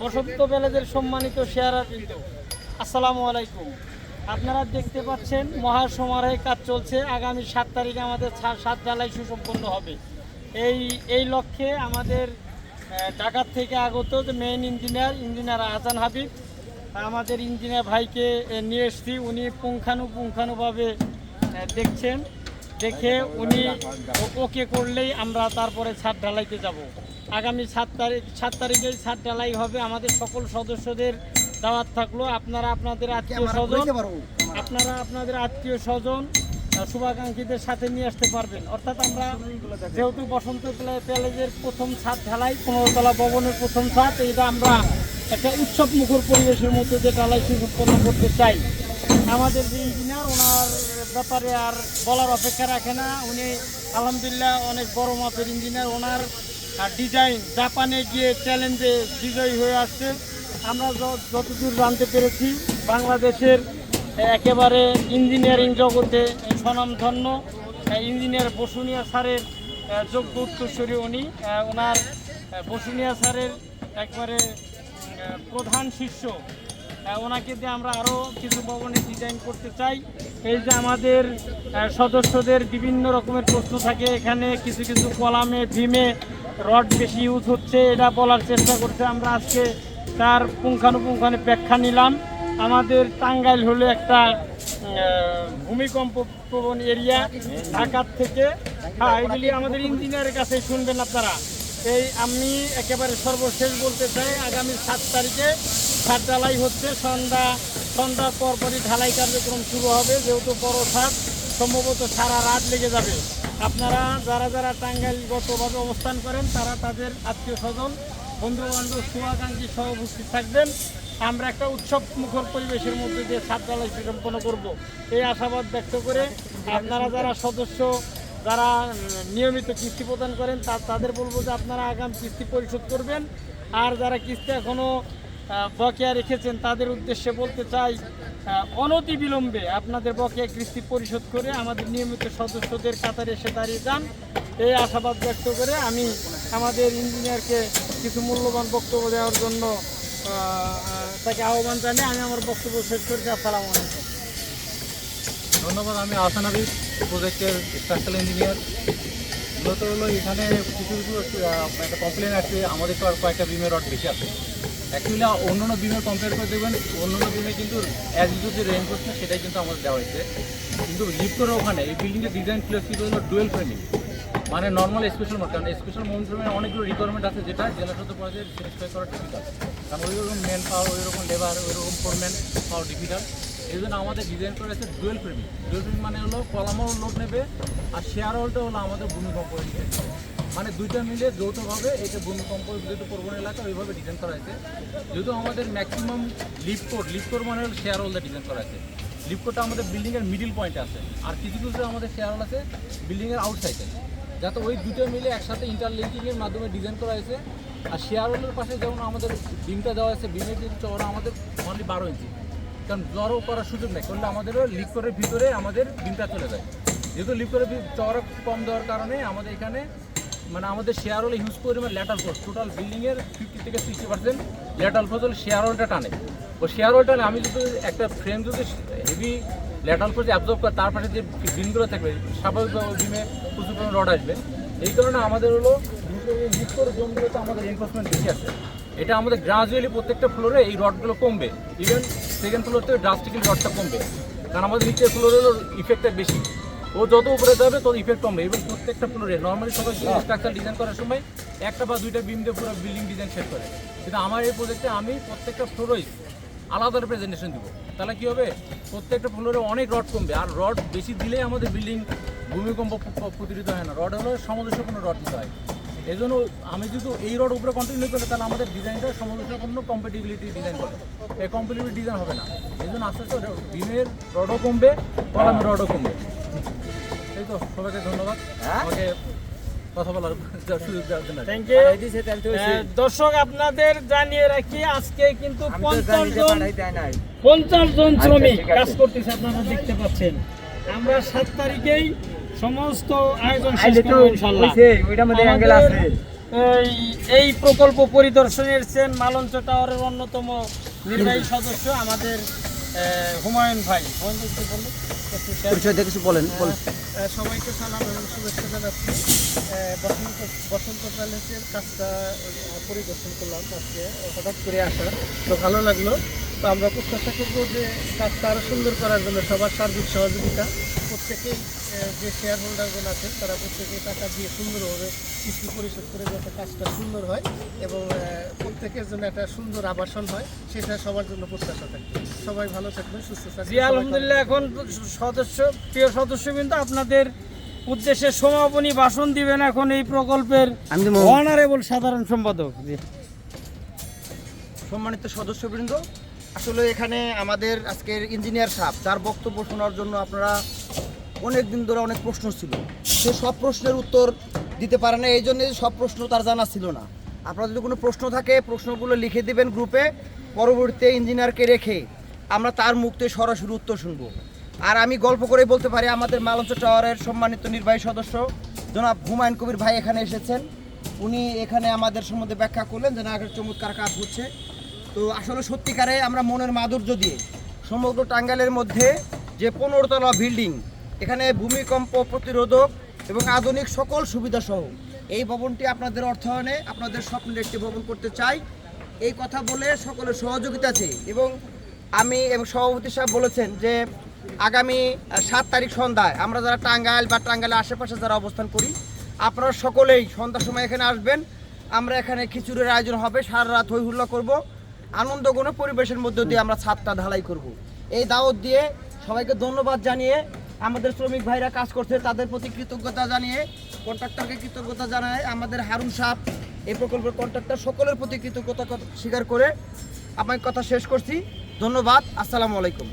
বসন্ত বেলাদের সম্মানিত শেয়ারার বিন্দু আসসালামু আলাইকুম। আপনারা দেখতে পাচ্ছেন, মহাসমারোহে কাজ চলছে। আগামী সাত তারিখে আমাদের সাত ঢালাই সুসম্পন্ন হবে। এই এই লক্ষ্যে আমাদের ঢাকার থেকে আগত যে main engineer engineer Ahsan Habib, আমাদের ইঞ্জিনিয়ার ভাইকে নিয়ে এসেছি। উনি পুঙ্খানুপুঙ্খানুভাবে দেখছেন। দেখে উনি ওকে করলেই আমরা তারপরে ছাদ ঢালাইতে যাব। আগামী সাত তারিখ সাত তারিখে ছাদ ঢালাই হবে। আমাদের সকল সদস্যদের দাওয়াত থাকল। আপনারা আপনাদের আত্মীয় স্বজন আপনারা আপনাদের আত্মীয় স্বজন শুভাকাঙ্ক্ষীদের সাথে নিয়ে আসতে পারবেন। অর্থাৎ আমরা যেহেতু বসন্ত প্যালে- প্যালেজের প্রথম ছাদ ঢালাই পনেরোতলা ভবনের প্রথম ছাদ এটা আমরা একটা উৎসব মুখর পরিবেশের মধ্যে যে ঢালাই সুসম্পন্ন করতে চাই। আমাদের যে ইঞ্জিনিয়ার ওনার ব্যাপারে আর বলার অপেক্ষা রাখে না। উনি আলহামদুলিল্লাহ অনেক বড় মাপের ইঞ্জিনিয়ার ওনার ডিজাইন জাপানে গিয়ে চ্যালেঞ্জে বিজয়ী হয়ে আসছে। আমরা যতদূর জানতে পেরেছি, বাংলাদেশের একেবারে ইঞ্জিনিয়ারিং জগতে স্বনামধন্য ইঞ্জিনিয়ার বসুনিয়া স্যারের যোগ্য উত্তরসূরি উনি। ওনার বসুনিয়া স্যারের একবারে প্রধান শিষ্য। ওনাকে দিয়ে আমরা আরও কিছু ভবনে ডিজাইন করতে চাই। এই যে আমাদের সদস্যদের বিভিন্ন রকমের প্রশ্ন থাকে। এখানে কিছু কিছু কলামে, ভীমে রড বেশি ইউজ হচ্ছে, এটা বলার চেষ্টা করছে। আমরা আজকে তার পুঙ্খানুপুঙ্খানে ব্যাখ্যা নিলাম। আমাদের টাঙ্গাইল হলো একটা ভূমিকম্প প্রবণ এরিয়া ঢাকার থেকে। হ্যাঁ এগুলি আমাদের ইঞ্জিনিয়ারের কাছে শুনবেন আপনারা। এই আমি একেবারে সর্বশেষ বলতে চাই, আগামী সাত তারিখে ছাদ ঢালাই হচ্ছে। সন্ধ্যা, সন্ধ্যার পরপরই ঢালাই কার্যক্রম শুরু হবে। যেহেতু বড় ছাদ সম্ভবত সারা রাত লেগে যাবে। আপনারা যারা যারা টাঙ্গাইলগতভাবে অবস্থান করেন, তারা তাদের আত্মীয় স্বজন বন্ধু বান্ধব শুভাকাঙ্ক্ষী সহ উপস্থিত থাকবেন। আমরা একটা উৎসব মুখর পরিবেশের মধ্যে দিয়ে ঢালাই সম্পন্ন করব। এই আশাবাদ ব্যক্ত করে আপনারা যারা সদস্য, যারা নিয়মিত কিস্তি প্রদান করেন, তা তাদের বলব যে আপনারা আগাম কিস্তি পরিশোধ করবেন। আর যারা কিস্তি এখনও বকেয়া রেখেছেন, তাদের উদ্দেশ্যে বলতে চাই অনতি বিলম্বে আপনাদের বকেয়া কিস্তি পরিশোধ করে আমাদের নিয়মিত সদস্যদের কাতারে এসে দাঁড়িয়ে যান। এই আশাবাদ ব্যক্ত করে আমি আমাদের ইঞ্জিনিয়ারকে কিছু মূল্যবান বক্তব্য দেওয়ার জন্য তাকে আহ্বান জানিয়ে আমি আমার বক্তব্য শেষ করছি আসসালামু আলাইকুম। ধন্যবাদ, আমি আসান হাবিব প্রজেক্টের স্ট্রাকচারাল ইঞ্জিনিয়ার। মূলত হলো এখানে কিছু কিছু একটা কমপ্লেন আছে, আমাদের তো আর কয়েকটা বিমের রড বেশি আছে। অ্যাকচুয়ালি অন্যান্য বিমের কম্পেয়ার করে দেখবেন অন্যান্য বিমে কিন্তু অ্যাজ ইউজ যে রেঞ্জ করছে সেটাই কিন্তু আমাদের দেওয়া হয়েছে। কিন্তু লিফ্টের ওখানে, এই বিল্ডিংয়ের ডিজাইন ফিলোসফি হলো ডুয়েল ফ্রেমিং মানে নর্মাল স্পেশাল মোড কারণ স্পেশাল মোড ফ্রেমের অনেকগুলো রিকোয়ারমেন্ট আছে যেটা জেলা সত্য পর্যায়ে স্যাটিসফাই করা ডিফিকাল্ট কারণ ওই রকম মেন পাওয়ার ওই রকম লেবার ওই রকম ফোরম্যান পাওয়া ডিফিকাল্ট এই জন্য আমাদের ডিজাইন করা আছে ডুয়েল ফ্রেমিং ডুয়েল ফ্রেমিং মানে হলো কলামও লোড নেবে আর শেয়ার হলটা হলো আমাদের ভূমিকম্প মানে দুইটা মিলে যৌথভাবে এটা ভূমিকম্প যেহেতু প্রবণ এলাকা, ওইভাবে ডিজাইন করা হয়েছে। যেহেতু আমাদের ম্যাক্সিমাম লিপ কোড লিপ কোড মানে হলো শেয়ার হোলটা ডিজাইন করা আছে লিপ কোডটা আমাদের বিল্ডিংয়ের মিডিল পয়েন্টে আছে। আর কিছু কিছু আমাদের শেয়ার হোল আছে বিল্ডিংয়ের আউটসাইডে যাতে ওই দুটো মিলে একসাথে ইন্টারলিঙ্কিংয়ের মাধ্যমে ডিজাইন করা হয়েছে। আর শেয়ার হোলের পাশে যেমন আমাদের বিমটা দেওয়া আছে বিমের চওড়া আমাদের অনলি বারো ইঞ্চি কারণ জড়ো করার সুযোগ নেই। করলে আমাদেরও লিক করে ভিতরে আমাদের বিমটা চলে যায়। যেহেতু লিক করে চওড়া কম দেওয়ার কারণে আমাদের এখানে মানে আমাদের শেয়ার হলে হিউজ পরিমাণ ল্যাটাল ফোর্স টোটাল বিল্ডিংয়ের ফিফটি থেকে সিক্সটি পার্সেন্ট ল্যাটাল ফোর্স হলে শেয়ার হোলটা টানে। ও শেয়ার হোলটা আমি যদি একটা ফ্রেম যদি হেভি ল্যাটাল ফোর্স অ্যাবজর্ব করে, তার পাশে যে বিমগুলো থাকবে, স্বাভাবিকভাবে বিমে প্রচুর পরিমাণ রড আসবে। এই কারণে আমাদের হলো করে জমিগুলোতে আমাদের এনফোর্সমেন্ট বেশি আছে। এটা আমাদের গ্রাজুয়ালি প্রত্যেকটা ফ্লোরে এই রডগুলো কমবে। ইভেন সেকেন্ড ফ্লোর থেকে ড্রাস্টিক্যালি রডটা কমবে। কারণ আমাদের নিচের ফ্লোরে হলো ইফেক্টটা বেশি। ও যত উপরে যাবে তত ইফেক্ট কমবে। এবং প্রত্যেকটা ফ্লোরে নর্মালি সবাই স্ট্রাকচার ডিজাইন করার সময় একটা বা দুইটা বিম দিয়ে পুরো বিল্ডিং ডিজাইন শেষ করে। কিন্তু আমার এই প্রজেক্টে আমি প্রত্যেকটা ফ্লোরই আলাদা প্রেজেন্টেশন দিব। তাহলে কী হবে? প্রত্যেকটা ফ্লোরে অনেক রড কমবে। আর রড বেশি দিলেই আমাদের বিল্ডিং ভূমিকম্প প্রতিরোধ হয় না। রড হলে হলো সামঞ্জস্যপূর্ণ রড দিতে হয়। এই জন্য আমি যদি এই রড উপরে কন্টিনিউ করি তাহলে আমাদের ডিজাইনটা সামঞ্জস্যপূর্ণ কম্পিটিবিলিটি ডিজাইন করবে এই কম্পিটিবিলিটি ডিজাইন হবে না। এই জন্য আস্তে আস্তে বিমের রডও কমবে কলামের রডও কমবে। এই তো সবাইকে ধন্যবাদ। আমাকে কথা বলার সুযোগ দেওয়ার জন্য। থ্যাংক ইউ দর্শক আপনাদের জানিয়ে রাখি আজকে কিন্তু পঞ্চাশ জন পঞ্চাশ জন শ্রমিক কাজ করতেছে আপনারা দেখতে পাচ্ছেন। আমরা সাত তারিখেই সমস্ত আয়োজন শেষ করব ইনশাল্লাহ। এই এই প্রকল্প পরিদর্শনে এসেছেন মালঞ্চ টাওয়ারের অন্যতম নির্বাহী সদস্য আমাদের হুমায়ুন ভাই। পরিচয় কিছু বলেন সবাইকে সালাম এবং শুভেচ্ছা জানাচ্ছি। বসন্ত বসন্ত প্যালেসের কাজটা পরিদর্শন করলাম আজকে হঠাৎ করে আসা। তো ভালো লাগল। তো আমরা প্রত্যাশা করব যে কাজটা আরও সুন্দর করার জন্য সবার সার্বিক সহযোগিতা। প্রত্যেকেই যে শেয়ার হোল্ডারগুলো আছেন তারা প্রত্যেকেই টাকা দিয়ে সুন্দরভাবে কিস্তি পরিশোধ করে যাতে কাজটা সুন্দর হয় এবং প্রত্যেকের জন্য একটা সুন্দর আবাসন হয় সেটা সবার জন্য প্রত্যাশা থাকবে সবাই ভালো থাকবেন সুস্থ থাকবেন জি আলহামদুলিল্লাহ এখন সদস্য প্রিয় সদস্য কিন্তু আপনাদের উদ্দেশ্যে সমাপনী ভাষণ দিবেন এখন এই প্রকল্পের অনারেবল সাধারণ সম্পাদক জি। সম্মানিত সদস্যবৃন্দ আসলে এখানে আমাদের আজকের ইঞ্জিনিয়ার সাহেব যার বক্তব্য শোনার জন্য আপনারা অনেক দিন ধরে অনেক প্রশ্ন ছিল। সে সব প্রশ্নের উত্তর দিতে পারে না, এই জন্য সব প্রশ্ন তার জানা ছিল না। আপনার যদি কোনো প্রশ্ন থাকে, প্রশ্নগুলো লিখে দিবেন গ্রুপে, পরবর্তীতে ইঞ্জিনিয়ারকে রেখে আমরা তার মুক্তে সরাসরি উত্তর শুনব। আর আমি গল্প করে বলতে পারি, আমাদের মালঞ্চ টাওয়ারের সম্মানিত নির্বাহী সদস্য, জনাব হুমায়ুন কবির ভাই এখানে এসেছেন। উনি এখানে আমাদের সম্বন্ধে ব্যাখ্যা করলেন যে না চমৎকার কাজ হচ্ছে। তো আসলে সত্যিকারে আমরা মনের মাধুর্য দিয়ে সমগ্র টাঙ্গাইলের মধ্যে যে পনেরোতলা বিল্ডিং এখানে ভূমিকম্প প্রতিরোধক এবং আধুনিক সকল সুবিধা সহ এই ভবনটি আপনাদের অর্থায়নে আপনাদের স্বপ্নের একটি ভবন করতে চাই। এই কথা বলে সকলের সহযোগিতা আছে এবং আমি এবং সভাপতি সাহেব বলেছেন যে আগামী সাত তারিখ সন্ধ্যায় আমরা যারা টাঙ্গাইল বা টাঙ্গাইলের আশেপাশে যারা অবস্থান করি, আপনারা সকলেই সন্ধ্যার সময় এখানে আসবেন। আমরা এখানে খিচুড়ির আয়োজন হবে, সারা রাত হই হুল্লা করব। আনন্দগুণ পরিবেশের মধ্যে দিয়ে আমরা ছাদটা ঢালাই করব। এই দাওয়াত দিয়ে সবাইকে ধন্যবাদ জানিয়ে আমাদের শ্রমিক ভাইরা কাজ করছে, তাদের প্রতি কৃতজ্ঞতা জানিয়ে কন্ট্রাক্টরকে কৃতজ্ঞতা জানায়, আমাদের হারুন সাপ এই প্রকল্পের কন্ট্রাক্টর সকলের প্রতি কৃতজ্ঞতা স্বীকার করে আমার কথা শেষ করছি। ধন্যবাদ, আসসালামু আলাইকুম।